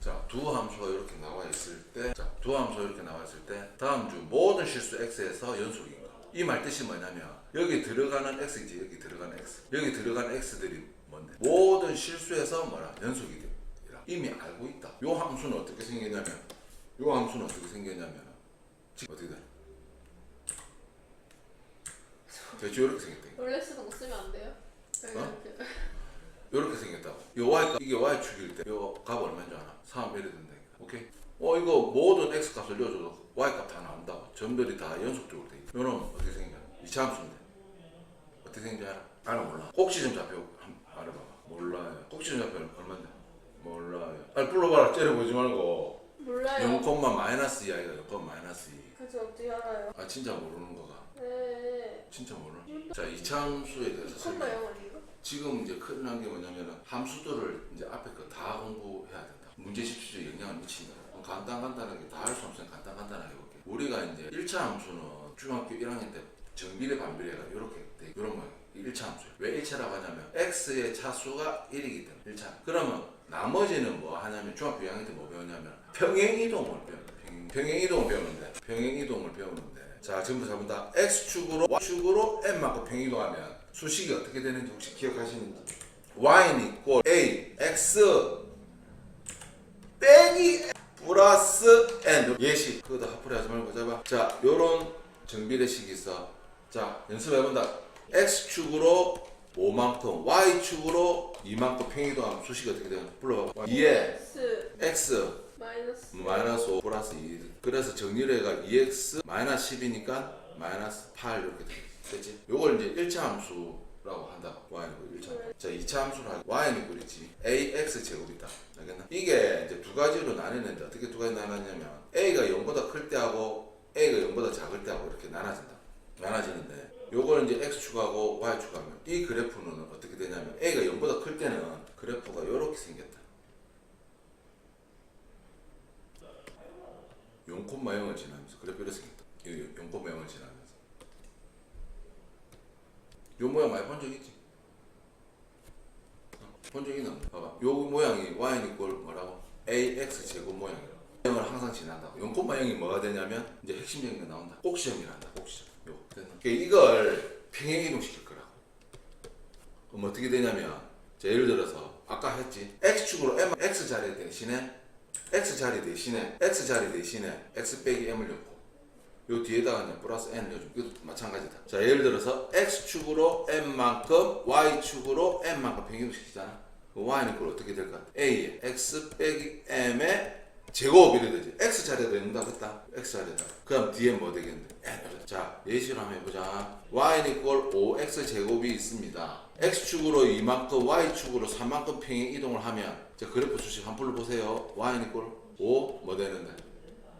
자, 두 함수가 이렇게 나와 있을 때, 자, 두 함수가 이렇게 나와 있을 때, 다음 주 모든 실수 x에서 연속인 거. 이말 뜻이 뭐냐면, 여기 들어가는 x이지, 여기 들어가는 x. 여기 들어가는 x들이 뭔데? 모든 실수에서 뭐라? 연속이 돼. 이미 알고 있다. 요 함수는 어떻게 생겼냐면, 요 함수는 어떻게 생겼냐면, 지금 어떻게 돼? 대충 이렇게 생겼다. 원래 쓰던 거 쓰면 안 돼요? 어? 이렇게 생겼다고. 요 y 이게 y 축일 때, 요 값 얼마인 줄 알아? 3 이래 된다니까. 오케이? 어 이거 모든 x 값을 넣어줘도 y 값 다 나온다고. 점들이 다 연속적으로 돼 있다. 요놈 어떻게 생겨? 이차 함수인데. 어떻게 생긴지 알아? 알아 몰라. 꼭지점 좌표 한 알아봐봐. 몰라요. 꼭지점 좌표는 얼마인데? 몰라요. 아 불러봐라. 째려보지 말고. 몰라요. 0, 마이너스 2 아이가 0, 마이너스 2. 그죠 어떻게 알아요? 아 진짜 모르는 거가. 네. 진짜 모르는. 자 이차 함수에 대해서 설명. 컴마요 아닌가? 지금 이제 큰일 난 게 뭐냐면은 함수들을 이제 앞에 거 다 공부해야 된다. 문제 집 수에 영향을 미친다. 그럼 간단 간단하게 다 할 수 없으면 간단 간단하게 해볼게. 우리가 이제 1차 함수는 중학교 1학년 때 정비례 반비례가 이렇게 돼. 이런 모양. 1차 함수예요. 왜 1차라고 하냐면 x의 차수가 1이기 때문에 1차. 그러면 나머지는 뭐 하냐면 중학교 2학년 때 뭐 배웠냐면 평행이동을 배운다. 평행, 평행이동을 배우는데 평행이동을 배우는데 자 전부 전부 다 x축으로 y축으로 n만큼 평행이동하면 수식이 어떻게 되는지 혹시 기억하시는지. y는 있고 a x 빼기 플러스 n. 예시. 그거 다 합풀이 하지 말고 잡아. 자 요런 정비례식이 있어 자 연습해본다. X축으로 5만큼 y축으로 2만큼 평이동하면 수식이 어떻게 되나 불러봐 2에 S x 마이너스 마이너스 5 플러스 2 그래서 정리를 해가 2x 마이너스 10이니까 마이너스 8 이렇게 되- 되지? 요걸 이제 1차 함수 라고 한다 y는 그 1차 자 2차 함수를 하고 y는 그렇지. Ax 제곱이다. 알겠나? 이게 이제 두 가지로 나뉘는데 어떻게 두 가지 나눴냐면 a가 0보다 클 때하고 a가 0보다 작을 때하고 이렇게 나눠진다. 나눠지는데 요걸 이제 x축하고 y축하면 이 그래프는 어떻게 되냐면 a가 0보다 클 때는 그래프가 이렇게 생겼다. 0콤마0을 지나면서 그래프 이렇게 생겼다. 0콤마0을 지나면서. 요 모양 많이 본 적 있지? 본 적 있나? 봐봐. 요 모양이 y는 이꼴 뭐라고? ax 제곱 모양이라고. 0을 항상 지난다고. 0콤마0이 뭐가 되냐면 이제 핵심적인 게 나온다. 꼭지점이란다. 꼭지점. 요. 그러니까 이걸 평행 이동 시킬 거라고. 그럼 어떻게 되냐면 자, 예를 들어서 아까 했지. x축으로 m x 자리 대신에 x 자리 대신에 x 자리 대신에 x 빼기 m을 넣고 요 뒤에다가 이제 플러스 n 넣어주고 이것도 마찬가지다. 자 예를 들어서 x 축으로 m만큼 y 축으로 m만큼 평균 시키잖아. 그 y는 그걸 어떻게 될까? a에 x 빼기 m의 제곱 이래 되지. x 자리에다 넣는다 했다. x 자리에다. 그럼 뒤에 뭐 되겠는데? n. 자 예시로 한번 해보자. y는 이꼴 5x 제곱이 있습니다. x축으로 2만큼 y축으로 3만큼 평행 이동을 하면 자 그래프 수식 한번 불러보세요. y는 이꼴 5뭐 되는데?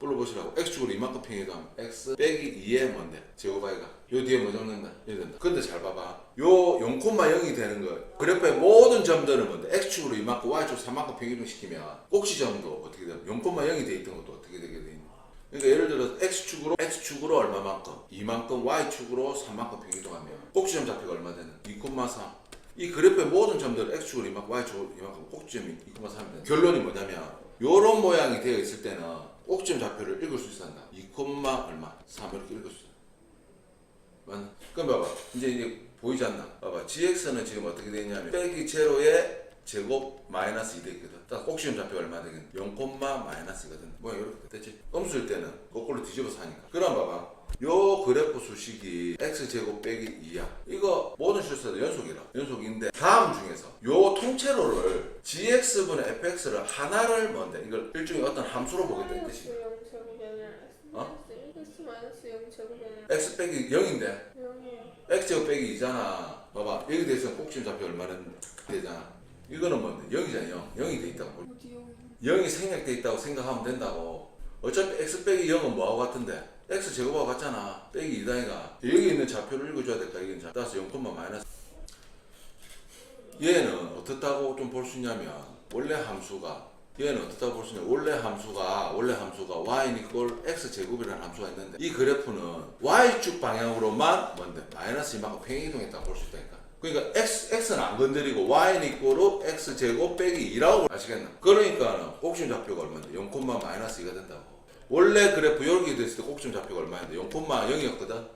불러보시라고 x축으로 이만큼 이동하면 x 빼기 2의 뭔데? 제곱아이가 요 뒤에 뭐 적는다? 이래 된다. 근데 잘 봐봐. 요 0,0이 되는 거 그래프의 모든 점들은 뭔데? x축으로 이만큼 y축으로 3만큼 평행 이동시키면 꼭지점도 어떻게 돼? 0,0이 돼 있던 것도 어떻게 되게 돼 있는 그러니까 예를 들어서 x축으로 x축으로 얼마만큼 2만큼 y축으로 3만큼 평이동하면 꼭지점 좌표가 얼마 되는 2,3. 이 그래프의 모든 점들을 x축으로 이만큼 y축으로 이만큼 꼭지점이 2,3이 되는 결론이 뭐냐면 요런 모양이 되어 있을 때는 꼭지점 좌표를 읽을 수 한다. 2, 얼마 3 이렇게 읽을 수 있어. 맞나? 그럼 봐봐. 이제 이제 보이지 않나? 봐봐. gx는 지금 어떻게 되냐면 빼기 제로에 제곱 마이너스 2 되거든. 딱 꼭지점 좌표가 얼마 되겠네? 0, 마이너스거든. 뭐 이렇게 됐지? 음수일 때는 거꾸로 뒤집어서 하니까. 그럼 봐봐. 요 그래프 수식이 x 제곱 빼기 2야. 이거 모든 실수도 연속이라. 연속인데 다음 중에서 요 통째로를 gx분의 fx를 하나를 뭔데? 이걸 일종의 어떤 함수로 보겠다 이 뜻이. 0 제곱이 아니라 S 어? 마이너스 1 마이너스 0 제곱이 아니라 x 빼기 0인데 0이에요 x 제곱 빼기 2잖아. 봐봐. 여기 대해서 꼭지점 좌표 얼마는 되잖아. 이거는 뭔데? 0이잖아 0. 0이 돼 있다고. 어디 0이 0이 생략돼 있다고 생각하면 된다고. 어차피 x 빼기 0은 뭐하고 같은데? X 제곱하고 같잖아. 빼기 2다니까. 여기 있는 좌표를 읽어줘야 될까? 있는 좌표. 따라서 0, 마이너스. 얘는 어떻다고 좀 볼 수 있냐면 원래 함수가 얘는 어떻다고 볼 수 있냐 원래 함수가 원래 함수가 y 이꼴 x 제곱이라는 함수가 있는데 이 그래프는 y축 방향으로만 뭔데 마이너스 이만큼 평행이동했다고 볼 수 있다니까 그러니까 x x는 안 건드리고 y는 이꼬로 x 제곱 빼기 2라고 아시겠나? 그러니까 꼭지점 좌표가 얼마인데 0, 마이너스 2가 된다고. 원래 그래프 이렇게 됐을 때 꼭지점 좌표가 얼마인데 0, 0이었거든.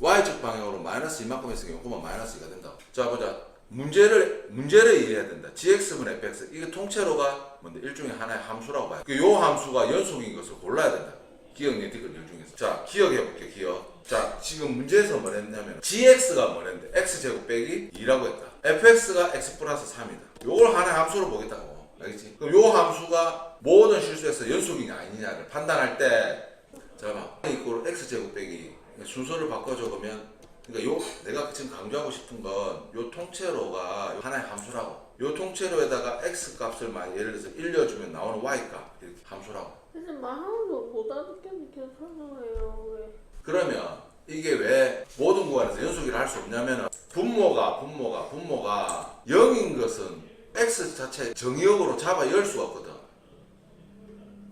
y축 방향으로 마이너스 이만큼 했으니까 0, 마이너스 2가 된다고. 자 보자. 문제를 문제를 이해해야 된다. gx분 fx 이게 통째로가 뭔데 일종의 하나의 함수라고 봐요. 그요 함수가 연속인 것을 골라야 된다. 기억 네티클 영 중에서. 자 기억해 볼게 기억. 자 지금 문제에서 뭐랬냐면 gx가 뭐랬는데 x 제곱 빼기 2라고 했다. fx가 x 플러스 3이다. 요걸 하나의 함수로 보겠다고. 알겠지? 그럼 요 함수가 모든 실수에서 연속이냐 아니냐를 판단할 때 잠깐만 이꼴 x 제곱 빼기 순서를 바꿔 적으면 그러니까 요 내가 지금 강조하고 싶은 건 요 통째로가 하나의 함수라고 요 통째로에다가 x 값을 만 예를 들어서 일려주면 나오는 y 값 이렇게 함수라고 근데 말하면서 못 알아듣겠는데 설명해요. 왜? 그러면 이게 왜 모든 구간에서 연속이라 할 수 없냐면 분모가 분모가 분모가 0인 것은 x 자체 정의역으로 잡아 열 수가 없거든.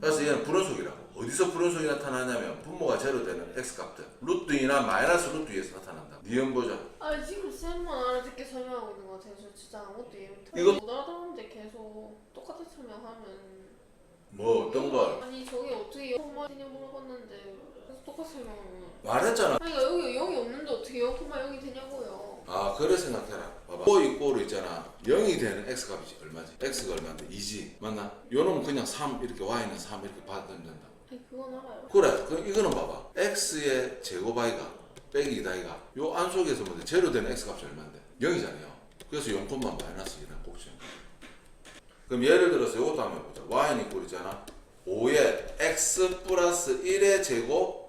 그래서 얘는 불연속이라고. 어디서 불연속이 나타나냐면 분모가 제로 되는 x 값들. 루트 2나 마이너스 루트 2에서 나타난다. 니은 보자 아 지금 쌤만 알아듣게 설명하고 있는 것 같아요. 저 진짜 아무것도 이해. 이거- 못 알아듣는데 계속 똑같이 설명하면 뭐 어떤 걸? 아니 저게 어떻게 영어만 되냐 물어봤는데 설명하면 말했잖아. 아니 그러니까 여기 0이 없는데 어떻게 0콤마 0이 되냐고요. 아 그래 생각해라. 봐봐. 오 이꼬로 있잖아. 0이 되는 x 값이지 얼마지? X가 얼마인데? 2지. 맞나? 요놈은 그냥 3 이렇게 y는 3 이렇게 받으면 된다. 아니 그건 알아요. 그래. 그럼 이거는 봐봐. X의 제곱 i가 빼기 2다이가 요 안 속에서 뭔데 제로 되는 x 값이 얼마인데? 0이잖아요. 그래서 0 마이너스 2라는 꼭지점 그럼 예를 들어서 요것도 한번 해보자. Y는 이꼴이잖아. 5에 x 플러스 1의 제곱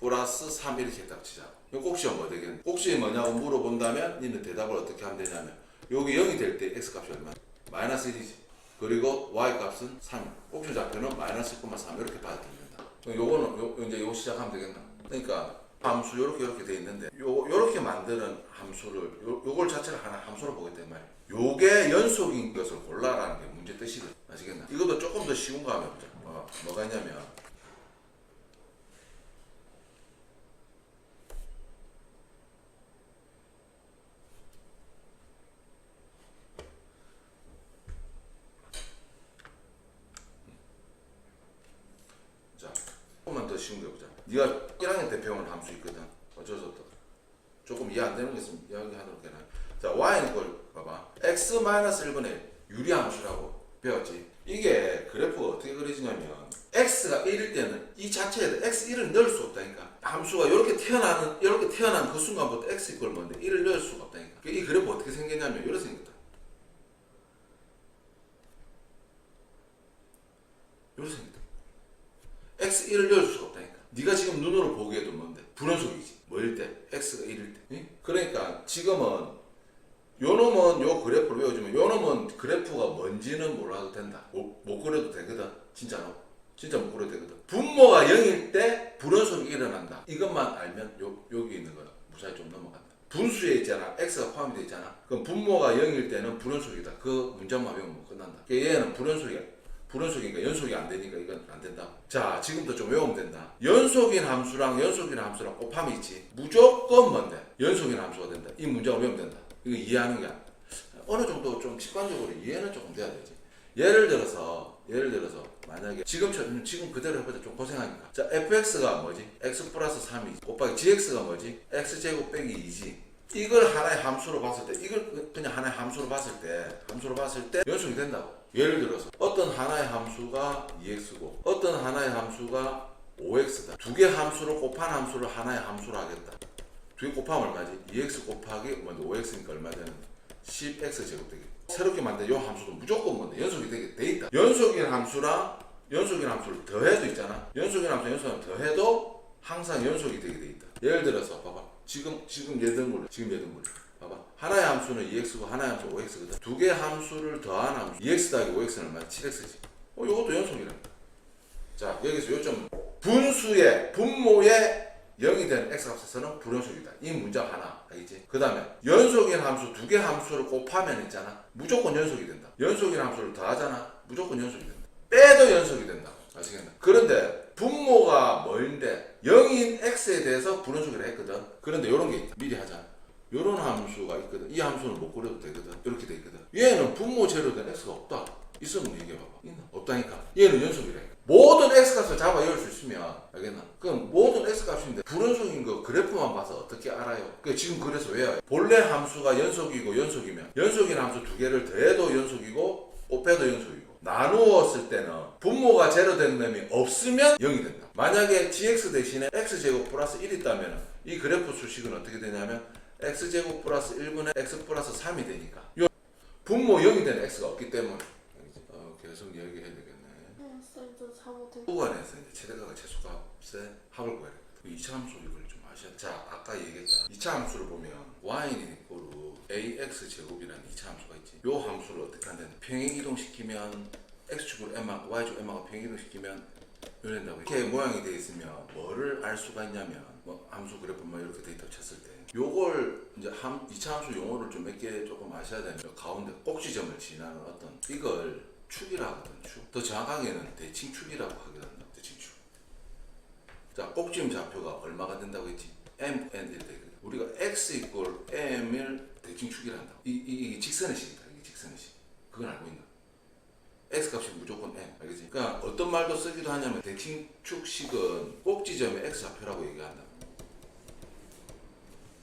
플러스 3 이렇게 딱 치자 이 꼭지점 뭐 되겠네 꼭지점이 뭐냐고 물어본다면 니는 대답을 어떻게 하면 되냐면 여기 0이 될 때 x 값이 얼마 마이너스 1이지. 그리고 y 값은 3 꼭지 좌표는 마이너스 1,3 이렇게 받아들면 된다. 그럼 요거는 요, 이제 요거 시작하면 되겠나? 그러니까 함수 요렇게 요렇게 돼 있는데 요 요렇게 만드는 함수를 요, 요걸 자체를 하나 함수로 보겠단 말이야. 요게 연속인 것을 골라라는 게 문제 뜻이거든. 아시겠나? 이것도 조금 더 쉬운 거 한번 해보자. 어, 뭐가 있냐면 자, 조금만 더 쉬운 거 해보자. 네가 1학년 때 배운 함수 있거든. 어쩔 수 없다. 조금 이해 안 되는 게 있으면 이야기하도록 해라. 자, y는 걸 봐봐. x 1분의 유리 함수라고 배웠지. 이게 그래프가 어떻게 그려지냐면 x가 1일 때는 이 자체에 x 1을 넣을 수 없다니까. 함수가 이렇게 태어나는 이렇게 태어난 그 순간부터 x 이걸 뭔데 1을 넣을 수가 없다니까. 이 그래프 어떻게 생겼냐면 이렇게 생겼다. 이렇게 생겼다. x 1을 넣을 수가 없다니까. 네가 지금 눈으로 보기에도 뭔데? 불연속이지. 뭐일 때? x가 1일 때. 응? 그러니까 지금은 요 놈은 요 그래프를 외워주면 요 놈은 그래프가 뭔지는 몰라도 된다. 못, 못 그려도 되거든. 진짜로. 진짜 못 그려도 되거든. 분모가 0일 때 불연속이 일어난다. 이것만 알면 요, 여기 있는 거 무사히 좀 넘어간다. 분수에 있잖아. x가 포함이 돼 있잖아. 그럼 분모가 0일 때는 불연속이다. 그 문장만 외우면 끝난다. 그러니까 얘는 불연속이야. 불연속이니까 연속이 안 되니까 이건 안 된다. 자, 지금부터 좀 외우면 된다. 연속인 함수랑 연속인 함수랑 곱함이 있지. 무조건 뭔데? 연속인 함수가 된다. 이 문장을 외우면 된다. 이거 이해하는 게. 어느 정도 좀 직관적으로 이해는 조금 돼야 되지. 예를 들어서 예를 들어서 만약에 지금처럼 지금 그대로 해보자 좀 고생하니까. 자 fx가 뭐지? x 플러스 3이 곱하기 gx가 뭐지? x 제곱 빼기 2지. 이걸 하나의 함수로 봤을 때 이걸 그냥 하나의 함수로 봤을 때 함수로 봤을 때 연속이 된다고. 예를 들어서 어떤 하나의 함수가 2x고 어떤 하나의 함수가 5x다. 두 개 함수를 곱한 함수를 하나의 함수로 하겠다 두 개 곱하면 얼마지 2x 곱하기 먼저 5x니까 얼마 되는 10x 제곱 되겠다 새롭게 만든 이 함수도 무조건 뭔데 연속이 되게 돼 있다. 연속인 함수랑 연속인 함수를 더해도 있잖아. 연속인 함수 연속은 더해도 항상 연속이 되게 돼 있다. 예를 들어서 봐봐. 지금 지금 예등물 지금 예등물 봐봐. 하나의 함수는 2x고 하나의 함수 5x거든. 두 개 함수를 더한 함수 2x 더하기 5x는 얼마? 7x지. 어 이것도 연속이라. 자 여기서 요점 분수의 분모의 0이 되는 x 값에서는 불연속이다. 이 문장 하나 알겠지? 그 다음에 연속인 함수 두 개 함수를 곱하면 있잖아. 무조건 연속이 된다. 연속인 함수를 더하잖아. 무조건 연속이 된다. 빼도 연속이 된다. 아시겠나? 그런데 분모가 뭐인데 0인 x에 대해서 불연속이라 했거든. 그런데 이런 게 있다. 미리 하자. 요런 함수가 있거든. 이 함수는 못 그려도 되거든. 이렇게 돼 있거든. 얘는 분모 제로 된 x가 없다. 있으면 얘기해봐봐. 있나? 없다니까. 얘는 연속이래. 모든 x 값을 잡아 외울 수 있으면 알겠나? 그럼 모든 x 값인데 불연속인 거 그래프만 봐서 어떻게 알아요? 그 지금 그래서 외워요. 본래 함수가 연속이고 연속이면 연속인 함수 두 개를 더해도 연속이고 빼도 연속이고 나누었을 때는 분모가 제로 된 놈이 없으면 0이 된다. 만약에 gx 대신에 x제곱 플러스 1이 있다면 이 그래프 수식은 어떻게 되냐면 x제곱 플러스 1분의 x 플러스 3이 되니까 요 분모 0이 되는 x가 없기 때문에 어, 계속 얘기해야 되겠네. 아, 쌤, 저 잘못했. 구간에서 이제 최대값과 최소값의 합을 구해야 돼. 이 2차 함수 이걸 좀 아셔야 돼. 자, 아까 얘기했다. 2차 함수를 보면 y는 이꼬르 ax 제곱이라는 2차 함수가 있지. 요 함수를 어떻게 한다는 평행 이동시키면 x축으로 m하고 y축 m하고 평행 이동시키면 이런다고 이렇게 모양이 돼 있으면 뭐를 알 수가 있냐면 뭐 함수 그래프만 이렇게 데이터 쳤을 때 요걸 이제 함 2차 함수 용어를 좀 몇 개 조금 아셔야 요 가운데 꼭지점을 지나는 어떤 이걸 축이라 하거든 축. 더 정확하게는 대칭축이라고 하게 된다. 대칭축. 자, 꼭지점 좌표가 얼마가 된다고 했지? M n 1 되거든. 우리가 x 이꼴 m을 대칭축이라 한다. 이, 이, 이 직선의 식이다. 이게 직선의 식. 그건 알고 있나? x 값이 무조건 m. 알겠지? 그러니까 어떤 말도 쓰기도 하냐면 대칭축식은 꼭지점의 x 좌표라고 얘기한다.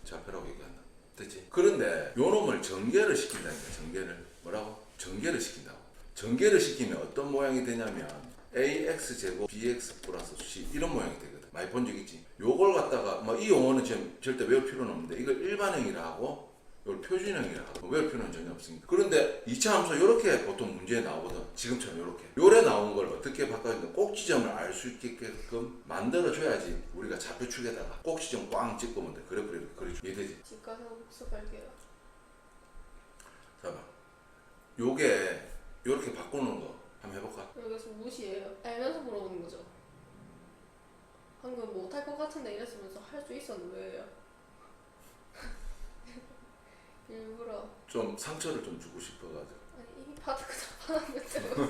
좌표라고 얘기한다. 됐지? 그런데 요 놈을 전개를 시킨다니까 전개를 뭐라고? 전개를 시킨다고. 전개를 시키면 어떤 모양이 되냐면 ax 제곱 bx 플러스 c 이런 모양이 되거든. 많이 본 적 있지? 요걸 갖다가 뭐 이 용어는 지금 절대 외울 필요는 없는데 이걸 일반형이라 하고 이걸 표준형이라 하고 외울 필요는 전혀 없습니다. 그런데 2차 함수 이렇게 보통 문제에 나오거든. 지금처럼 이렇게. 요래 나온 걸 어떻게 바꿔야 꼭지점을 알 수 있게끔 만들어줘야지 우리가 좌표축에다가 꼭지점 꽝 찍으면 돼. 그래프를 이렇게 그려줘. 이해되지? 집 가서 복습할게요. 봐봐. 요게 요렇게 바꾸는 거 한번 해볼까? 여기서 무시해요. 알면서 물어보는 거죠. 방금 못할 것 같은데 이랬으면서 할 수 있었는데 왜요? 일부러 좀 상처를 좀 주고 싶어가지고. 아니 이미 바닥 다 받았는데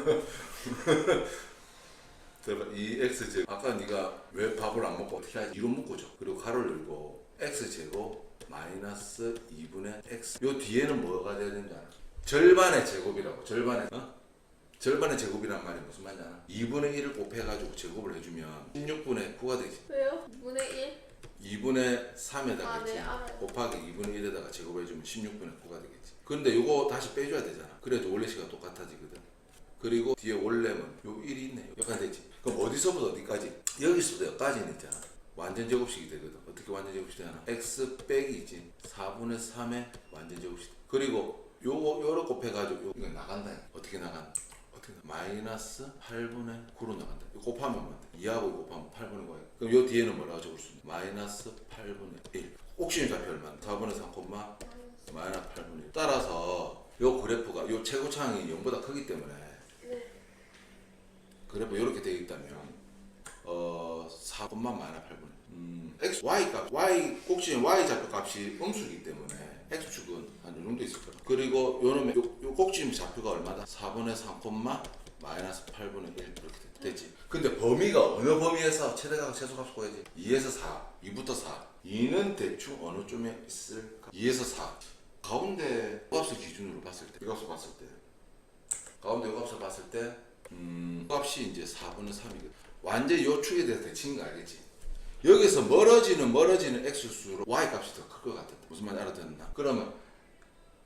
대박 이 x 제곱 아까 네가 왜 밥을 안 먹고 어떻게 하지? 이로 묶어줘 그리고 가로를 열고 x 제곱 마이너스 2분의 x 요 뒤에는 뭐가 돼야 되는지 알아? 절반의 제곱이라고 절반의 어? 절반의 제곱이란 말이 무슨 말이냐? 알아? 2분의 1을 곱해가지고 제곱을 해주면 16분의 9가 되지. 왜요? 2분의 1? 2분의 3에다가 아, 네, 알아요. 곱하기 2분의 1에다가 제곱해주면 16분의 9가 되겠지. 근데 요거 다시 빼줘야 되잖아. 그래도 원래 시가 똑같아지거든. 그리고 뒤에 원래는 요 1이 있네 여기까지 되지? 그럼 어디서부터 어디까지? 여기서부터 여기까지는 있잖아. 완전 제곱식이 되거든. 어떻게 완전 제곱식이 되나 x 빼기 있지. 4분의 3의 완전 제곱식. 그리고 요거 요로 곱해가지고 요- 이거 나간다. 어떻게 나간다 나 마이너스 8분의 9로 나간다. 곱하면 뭐돼 2하고 이거 곱하면 8분의 9야 그럼 요 뒤에는 뭐라고 적을 수 있냐 마이너스 8분의 1 옥시전 좌표 얼마 4분의 3 콤마 마이너스 8분의 1 따라서 요 그래프가 요 최고창이 0보다 크기 때문에 네. 그래프 이렇게 되어 있다면 어 4만 마이너스 8분의 음, x y 값 y 꼭지는 y 좌표 값이 음수이기 때문에 x축은 한 이 정도 있을 거야 그리고 요놈의 요, 요 꼭지점 좌표가 얼마다? 4분의 3 콤마 마이너스 8분의 1 이렇게 됐- 됐지. 근데 범위가 어느 범위에서 최대값 최소값 구해야지? 2에서 4 2부터 4 2는 대충 어느 쪽에 있을까? 2에서 4 가운데 값을 기준으로 봤을 때 이 값을 봤을 때. 가운데 이 값을 봤을 때 음, 값이 이제 4분의 3이거든. 완전 요 축에 대해서 대칭인 거 알겠지? 여기서 멀어지는 멀어지는 x수로 y 값이 더 클 것 같은데 무슨 말인지 알아듣나? 그러면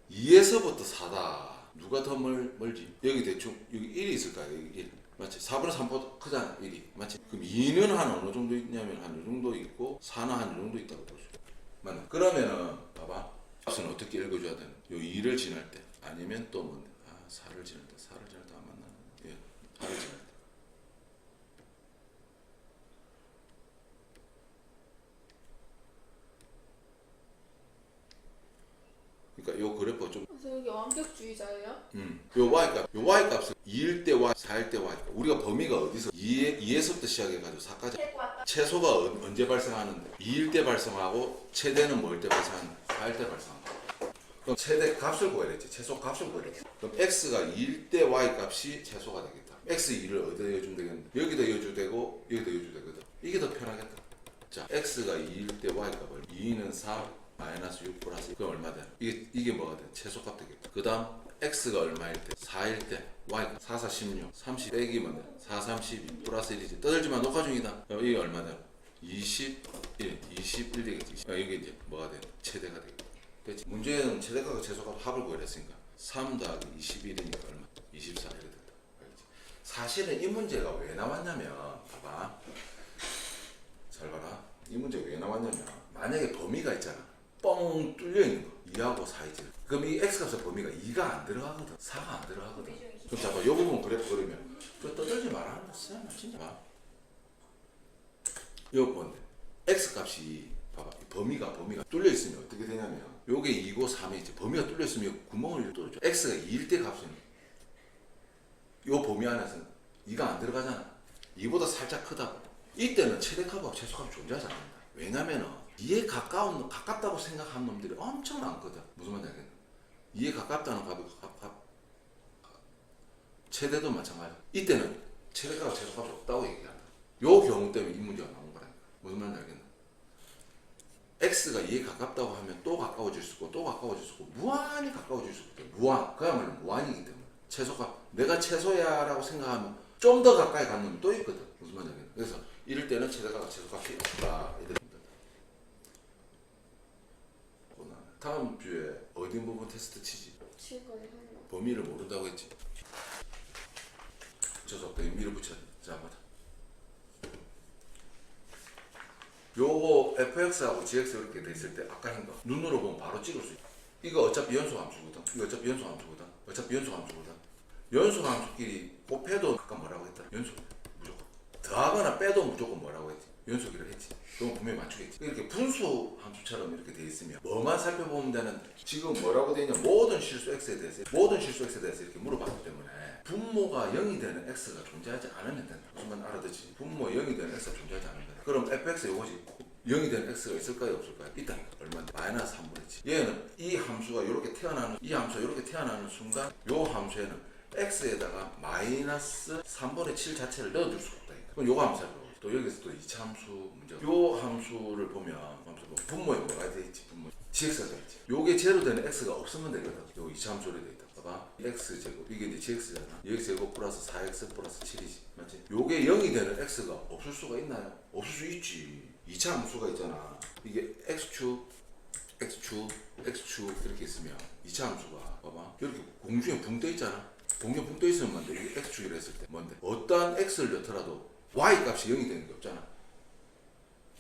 2에서부터 4다. 누가 더 멀, 멀지? 여기 대충 여기 1이 있을 거야. 여기 1. 맞지? 4분의 3보다 크잖아. 1이. 맞지? 그럼 2는 한 어느 정도 있냐면 한 이 정도 있고 4는 한 이 정도 있다고 볼수 있어. 맞나? 그러면은 봐봐. 값은 어떻게 읽어줘야 되는? 요 2를 지날 때 아니면 또 뭔데? 아 4를 지날 때 4를 지날 때안 만나는 예 4를 지날 때 그러니까 요 그래프가 좀 그래서 여기 완벽주의자예요? 음. 요 y 값, 요 y 값은 2일 때 y, 4일 때 y. 우리가 범위가 어디서 2에, 2에서부터 시작해가지고 4까지. 최소가 언- 언제 발생하는데? 2일 때 발생하고 최대는 뭐일 때 발생하는데? 4일 때 발생한다. 그럼 최대 값을 구해야 되지. 최소 값을 구해야 되지. 그럼 x가 2일 때 y 값이 최소가 되겠다. x 2를 어디다 넣어주면 되겠는데? 여기다 넣어줘도 되고 여기다 넣어줘도 되거든. 이게 더 편하겠다. 자, x가 2일 때 y 값을 2는 4, 마이너스 6 플러스 그럼 얼마 돼? 이게 이게 뭐가 돼? 최소값 되겠다. 그 다음 x가 얼마일 때? 4일 때 y 4 4 16 30 빼기면 돼. 4 3 12 플러스 1이지. 떠들지만 녹화 중이다. 그럼 이게 얼마 돼? 21 21 되겠지. 아, 이게 이제 뭐가 돼? 최대가 되겠다. 그렇지. 문제는 최대값과 최소값 합을 구하랬으니까 3 더하기 21이니까 얼마? 24 이렇게 된다. 알겠지? 사실은 이 문제가 왜 나왔냐면 봐봐. 잘 봐라. 이 문제 왜 나왔냐면 만약에 범위가 있잖아. 뻥 뚫려 있는 거. 2하고 4이지. 그럼 이 x 값의 범위가 2가 안 들어가거든. 4가 안 들어가거든. 그럼 잠깐 요 부분 그래프 그리면 그 떠들지 거 쓰야 진짜 봐. 요 뭔데? x 값이 봐봐. 이 범위가 범위가 뚫려 있으면 어떻게 되냐면 요게 2고 3이 이제 범위가 뚫려 있으면 구멍을 뚫어줘. x가 2일 때 값은 요 범위 안에서는 2가 안 들어가잖아. 2보다 살짝 크다고. 이때는 최대값하고 최소값이 존재하지 않는다. 왜냐면은 2에 가까운 놈- 가깝다고 생각하는 놈들이 엄청 많거든. 무슨 말인지 알겠나? 2에 가깝다는 값이 값, 값, 최대도 마찬가지. 이때는 최대값과 최소값이 없다고 얘기한다. 요 경우 때문에 이 문제가 나온 거라니까. 무슨 말인지 알겠나? x가 2에 가깝다고 하면 또 가까워질 수 있고 또 가까워질 수 있고 무한히 가까워질 수 있거든. 무한. 그야말로 무한이기 때문에. 최소값. 내가 최소야 라고 생각하면 좀 더 가까이 가는 놈이 또 있거든. 무슨 알겠나? 그래서 이럴 때는 최대값과 최소값이 없다. 이렇게 다음 주에 어디 부분 테스트 치지? 지금. 범위를 모른다고 했지. 저서부터 의미를 붙여. 자, 보자. 요거 fx하고 gx 이렇게 돼 있을 때 아까 한거 눈으로 보면 바로 찍을 수 있어. 이거 어차피 연속 함수거든. 이거 어차피 연속 함수거든. 어차피 연속 함수거든. 연속 함수끼리 곱해도 아까 뭐라고 했더라? 연속 무조건. 더하거나 빼도 무조건 뭐라고 했지? 연속이라고 했지. 그럼 분명히 맞추겠지. 이렇게 분수 함수처럼 이렇게 돼 있으면 뭐만 살펴보면 되는 지금 뭐라고 돼 있냐? 모든 실수 x에 대해서 모든 실수 x에 대해서 이렇게 물어봤기 때문에 분모가 0이 되는 x가 존재하지 않으면 된다. 무슨 말 알아듣지? 분모 0이 되는 x가 존재하지 않으면 된다. 그럼 fx 요거지. 0이 되는 x가 있을까요 없을까요? 있다니까. 얼마인데? 마이너스 3분의 7. 얘는 이 함수가 이렇게 태어나는 이 함수가 이렇게 태어나는 순간 요 함수에는 x에다가 마이너스 3분의 7 자체를 넣어줄 수가 없다니까. 그럼 요거 살펴보죠. 또 여기서 또 2차 함수 문제가 요 함수를 보면 함수 보면 분모에 뭐가 돼 있지? 분모 gx가 돼 있지. 요게 제로 되는 x가 없으면 되거든. 요 2차 함수로 돼 있다. 봐봐. x 제곱 이게 이제 gx잖아. x 제곱 플러스 4x 플러스 7이지. 맞지? 요게 0이 되는 x가 없을 수가 있나요? 없을 수 있지. 2차 함수가 있잖아. 이게 x축 x축, x축 이렇게 있으면 2차 함수가 봐봐 이렇게 공중에 붕 떠 있잖아 공중에 붕 떠 있으면 뭔데 이게 x축이라 했을 때 뭔데 어떠한 x를 넣더라도 y 값이 0이 되는 게 없잖아.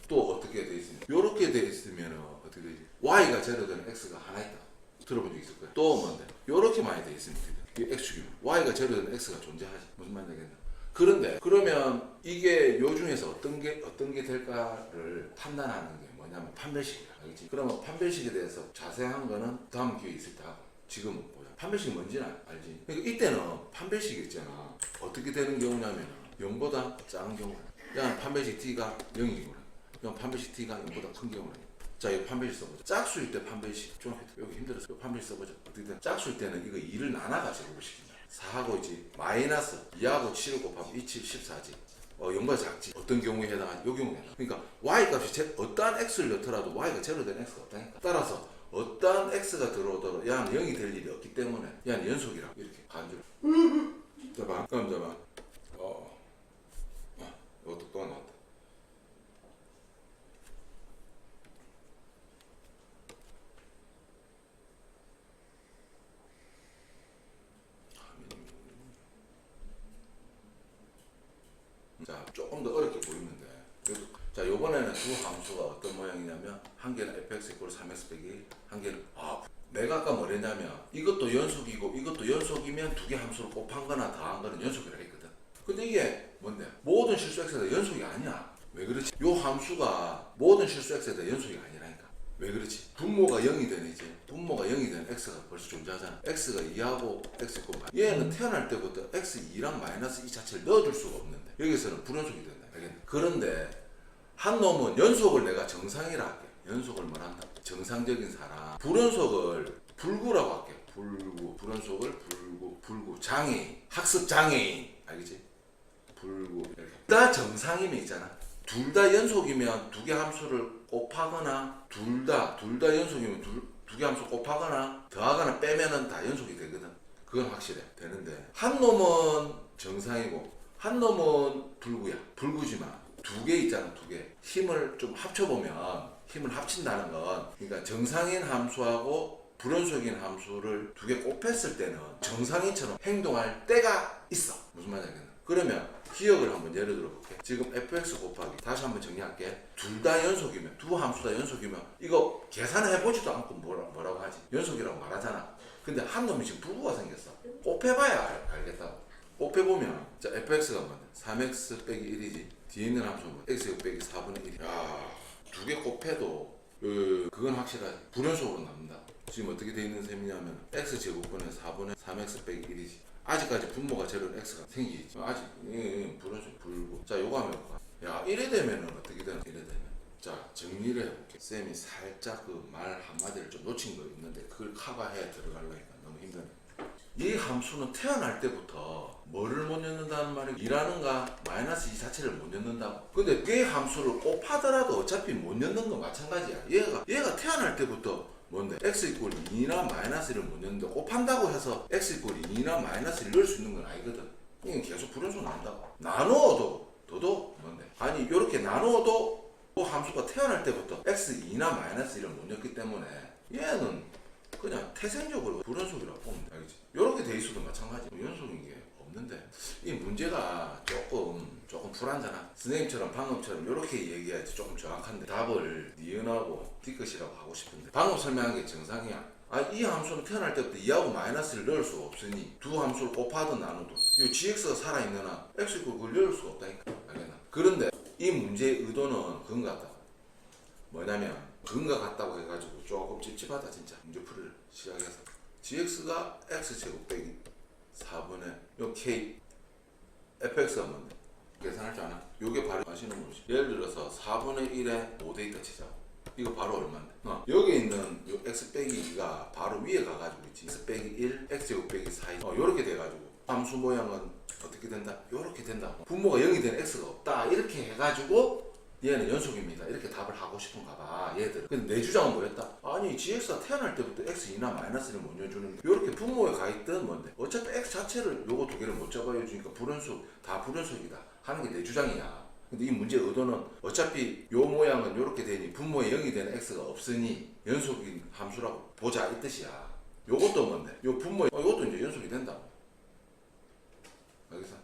또 어떻게 돼 있으면 이렇게 돼 있으면 어떻게 되지? Y가 제로 되는 x가 하나 있다. 들어본 적 있을 거야. 또 뭔데 이렇게 많이 돼 있으면 이게 x축이면 y가 제로 되는 x가 존재하지. 무슨 말인지 알겠나? 그런데 그러면 이게 요 중에서 어떤 게 어떤 게 될까를 판단하는 게 뭐냐면 판별식이야. 알겠지? 그러면 판별식에 대해서 자세한 거는 다음 기회에 있을 때 하고 지금은 보자. 판별식이 뭔지는 알- 알지? 그러니까 이때는 판별식이 있잖아. 어떻게 되는 경우냐면 0보다 작은 경우 야 판별식 t가 0인 경우라 그럼 판별식 t가 0보다 큰 경우라 자, 이거 판별식 써보자. 짝수일 때 판별식. 중학교 때 여기 힘들었어. 이거 판별식 써보자. 어떻게 돼? 짝수일 때는 이거 2를 나눠가 제곱을 시킨다. 4하고 있지. 마이너스 2하고 7을 곱하면 2, 7, 14지. 어, 0보다 작지. 어떤 경우에 해당하지? 요 경우에 해당. 그러니까 y 값이 제, 어떠한 x를 넣더라도 y가 제로 되는 x가 없다니까. 따라서 어떠한 x가 들어오더라도 야는 0이 될 일이 없기 때문에 야는 연속이라고 이렇게 간주를. 봐봐. 그럼 봐봐. 이것도 또 나왔다. 자, 조금 더 어렵게 보이는데. 자, 요번에는 두 함수가 어떤 모양이냐면 한 개는 fx 이꼴 3x 빼기 1, 한 개는 아, 내가 아까 뭐랬냐면 이것도 연속이고 이것도 연속이면 두 개 함수를 곱한 거나 더한 거는 연속이라 했거든. 근데 이게 뭔데? 모든 실수 x에다 연속이 아니야. 왜 그렇지? 요 함수가 모든 실수 x에다 연속이 아니라니까. 왜 그렇지? 분모가 0이 되는 이제 분모가 0이 되는 x가 벌써 존재하잖아. x가 2하고 x 있고 얘는 태어날 때부터 x 2랑 마이너스 2 자체를 넣어줄 수가 없는데 여기서는 불연속이 된다. 알겠나? 그런데 한 놈은 연속을 내가 정상이라 할게. 연속을 뭐란다? 정상적인 사람. 불연속을 불구라고 할게. 불구. 불연속을 불구. 불구. 장애인. 학습 장애인. 알겠지? 불구. 이렇게. 다 정상이면 있잖아. 둘 다 연속이면 두 개 함수를 곱하거나 둘 다 둘 다 연속이면 두 개 함수 곱하거나 더하거나 빼면은 다 연속이 되거든. 그건 확실해. 되는데 한 놈은 정상이고 한 놈은 불구야. 불구지만 두 개 있잖아. 두 개. 힘을 좀 합쳐보면 힘을 합친다는 건 그러니까 정상인 함수하고 불연속인 함수를 두 개 곱했을 때는 정상인처럼 행동할 때가 있어. 무슨 알겠나? 그러면 기억을 한번 예를 들어 볼게. 지금 fx 곱하기 다시 한번 정리할게. 둘 다 연속이면 두 함수 다 연속이면 이거 계산해 보지도 않고 뭐라, 뭐라고 하지? 연속이라고 말하잖아. 근데 한 놈이 지금 부부가 생겼어. 곱해봐야 알, 알겠다고. 곱해보면 자 fx가 뭔데? 3x 빼기 1이지. 뒤에 있는 함수는 뭐? x 빼기 4분의 1. 야, 두 개 곱해도 그, 그건 확실하지. 불연속으로 남는다. 지금 어떻게 돼 있는 셈이냐면 x 제곱분의 4분의 3x 빼기 1이지. 아직까지 분모가 제로는 x가 생기지. 아직 예, 예, 불연속 불고. 자, 요거 하면 볼까? 야, 이래 되면은 어떻게 되나? 이래 되면. 자, 정리를 해볼게. 쌤이 살짝 그 말 한마디를 좀 놓친 거 있는데 그걸 커버해 들어가려니까 너무 힘드네. 이 함수는 태어날 때부터 뭐를 못 넣는다는 말이 일하는가 마이너스 이 자체를 못 넣는다고 근데 그 함수를 곱하더라도 어차피 못 넣는 건 마찬가지야 얘가 얘가 태어날 때부터 뭔데 x 이꼴 2나 마이너스 1을 못 넣는데 곱한다고 해서 x 이꼴 2나 마이너스 1을 넣을 수 있는 건 아니거든 이건 계속 불연속 나온다고 나누어도 더도 뭔데 아니 이렇게 나누어도 그 함수가 태어날 때부터 x 2나 마이너스 1을 못 넣기 때문에 얘는 그냥 태생적으로 불연속이라고 보면 돼. 알겠지? 이렇게 돼 있어도 마찬가지. 뭐 연속인 게 없는데 이 문제가 조금 불안잖아. 선생님처럼 방금처럼 이렇게 얘기해야지 조금 정확한데 답을 니은하고 디귿이라고 하고 싶은데 방금 설명한 게 정상이야. 아, 이 함수는 태어날 때부터 2하고 마이너스를 넣을 수가 없으니 두 함수를 곱하든 나누든 이 gx가 살아있는 한 x 이고 그걸 넣을 수가 없다니까 알겠나? 그런데 이 문제의 의도는 그건 같다 뭐냐면 그건가 같다고 해가지고 조금 찝찝하다 진짜 문제 풀이를 시작해서 gx가 x제곱 빼기 4분의 요 k fx가 뭔데? 계산할 줄 아나? 요게 아시는 분이시 예를 들어서 4분의 1에 5대 있다 치자 이거 바로 얼마인데? 어, 여기 있는 요 x 빼기 2가 바로 위에 가가지고 있지 x 빼기 1, x제곱 빼기 4 어, 요렇게 돼가지고 함수 모양은 어떻게 된다? 요렇게 된다 분모가 0이 된 x가 없다 이렇게 해가지고 얘는 연속입니다. 이렇게 답을 하고 싶은가 봐, 얘들. 근데 내 주장은 뭐였다? 아니, GX가 태어날 때부터 X2나 마이너스를 못 넣어주는 게, 이렇게 분모에 가 있든 뭔데. 어차피 X 자체를 요거 두 개를 못 잡아주니까 불연속, 다 불연속이다. 하는 게 내 주장이야. 근데 이 문제의 의도는 어차피 요 모양은 요렇게 되니 분모에 0이 되는 X가 없으니 연속인 함수라고 보자 이 뜻이야. 요것도 뭔데? 요 분모에, 어, 요것도 이제 연속이 된다고. 알겠어?